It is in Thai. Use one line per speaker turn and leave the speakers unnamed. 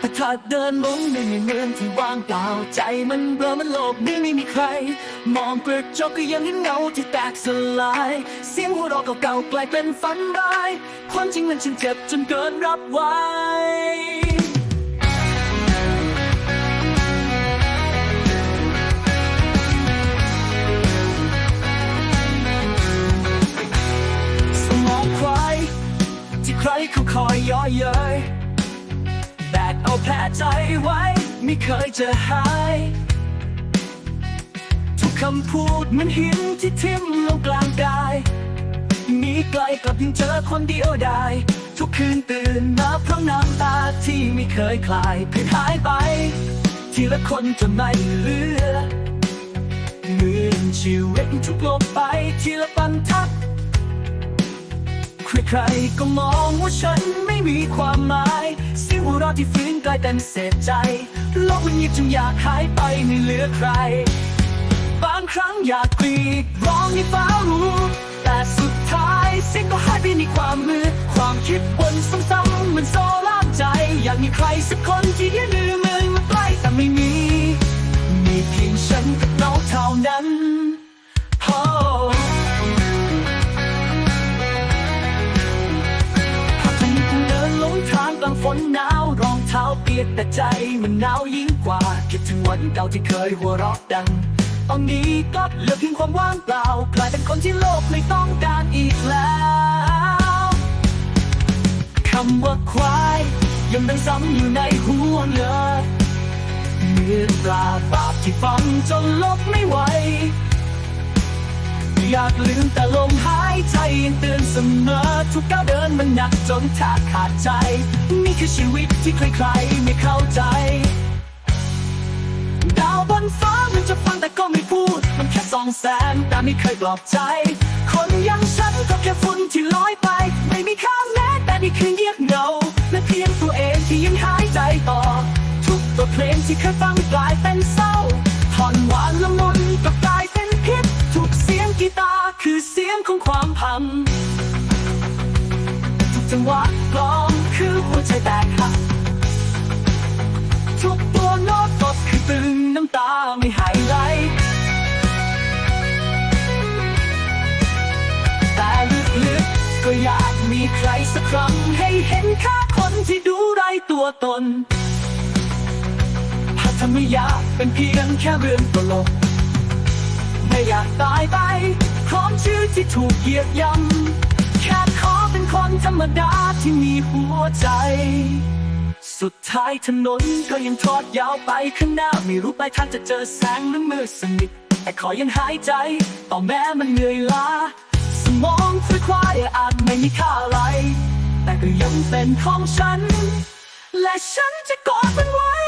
แต่ถ้าเดินลงในเมือนที่ว่างเปล่าใจมันเบลอมันโลกนี้ไม่มีใคร มองกระจกก็ยังเห็นเงาที่แตกสลาย เสียงหัวเราะเก่าๆกลายเป็นฝันร้ายความจริงมันฉันเจ็บจนเกินรับไหวสมองใครที่ใครเขาคอยย่อเย้ย แผลใจไว้ ไม่เคยจะหาย ทุกคำพูดเหมันหินที่ทิ่มลงกลางกายมีไกลกลับยังเจอคนเดียวได้ ทุกคืนตื่นมาเพราะน้ำตาที่ไม่เคยคลายเพิ่งหายไป ทีละคนจนไม่เหลือเหมือนชีวิตถูกลบไป ใครก็มองว่าฉันไม่มีความหมายเสียงหัวเราะที่ฟื้นกลายเป็นเศษใจโลกมันเงียบจนอยากหายไปไม่เหลือใคร บางครั้งอยากกรีดร้องให้ฟ้ารู้แต่สุดท้ายเสียงก็หายไปในความมืดความคิดวนซ้ำๆเหมือนโซล่ามใจ อยากมีใครสักคนที่ยืน รองเท้าเปียกแต่ใจมันหนาวยิ่งกว่าคิดถึงวันเก่าที่เคยหัวเราะดังตอนนี้ก็เหลือเพียงความว่างเปล่ากลายเป็นคนที่โลกไม่ต้องการอีกแล้วคำว่าควายยังดังซ้ำอยู่ในหัวเลยเมื่อตราบาปที่ฟังจนลบไม่ไหว อยากลืมแต่ลมหายใจยังเตือนเสมอ ทุกก้าวเดินมันหนักจนแทบขาดใจ นี่คือชีวิตที่ใครๆไม่เข้าใจ ดาวบนฟ้ามันจะฟังแต่ก็ไม่พูด มันแค่สองแสงแต่ไม่เคยปลอบใจ คนอยังฉันก็แค่ฝุ่นที่ลอยไป ไม่มีค่าแม้แต่นี่คือเงียบเงาและเพียงตัวเองที่ยังหายใจต่อ ทุกตัวเพลงที่เคยฟังกลายเป็นเศร้า คือเสียงของความพังทุกจังหวะกลองคือหัวใจแตกหักทุกตัวโน้ตก็คือตึงน้ำตาไม่หายไหลแต่ลึกๆก็อยากมีใครสักครั้งให้เห็นค่าคนที่ดูไรตัวตนหาทำไม่อยากเป็นเพียงแค่เรื่องตลกไม่อยากตายไป ชื่อที่ถูกเหยียดย่ำแค่ขอเป็นคนธรรมดาที่มีหัวใจ สุดท้ายถนนก็ยังทอดยาวไปข้างหน้า ไม่รู้ไปลายทางจะเจอแสงหรือมืดสนิท แต่ขอยังหายใจ ต่อแม้มันเหนื่อยล้า สมองคุยควายอาจไม่มีค่าอะไร แต่ก็ยังเป็นของฉัน และฉันจะกอดมันไว้